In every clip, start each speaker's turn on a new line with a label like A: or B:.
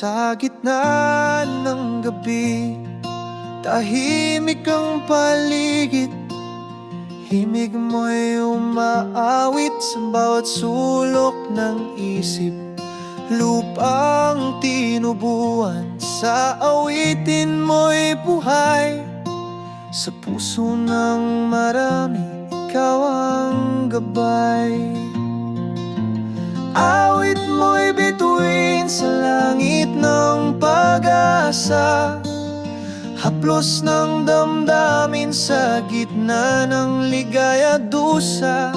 A: Sa gitna ng gabi Tahimik ang paligid. Himig mo'y umaawit sa bawat sulok ng isip. Lupang tinubuan sa awitin mo'y buhay. Sa puso ng marami, ikaw ang gabay pag-asa Haplos ng damdamin sa gitna ng ligaya dusa.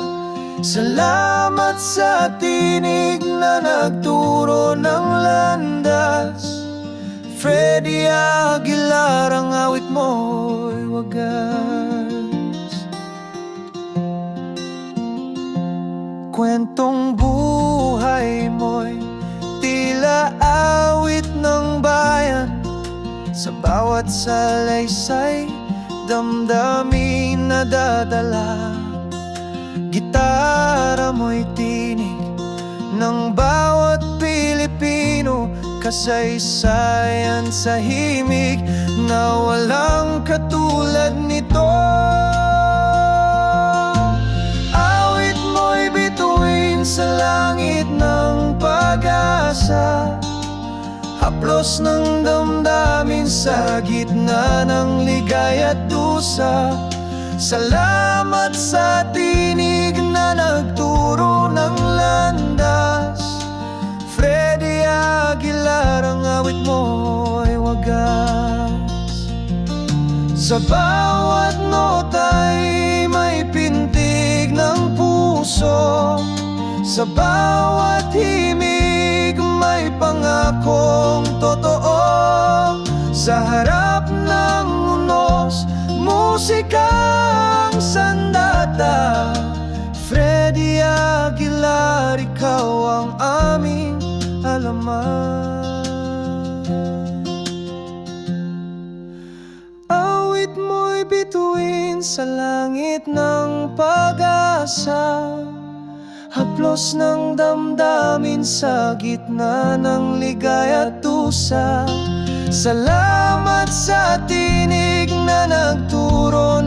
A: Salamat sa tinig na nagturo ng landas. Freddy Aguilar ang awit mo'y wagas. Kwentong buhay bawat salaysay, damdamin na dadala. Gitara mo'y tinig ng bawat Pilipino Kasaysayan sa himig na walang katulad nito. Awit mo'y bituin sa langit ng pag-asa Haplos ng damdamin sa gitna ng ligay at dusa. Salamat sa tinig na nagturo ng landas. Freddy Aguilar ang awit mo'y wagas. Sa bawat nota'y may pintig ng puso. Sa bawat musikang sandata Freddy Aguilar, ikaw ang aming alamat Awit mo'y bituin sa langit ng pag-asa Haplos ng damdamin sa gitna ng ligay at dusa Salamat sa tinig na nagturo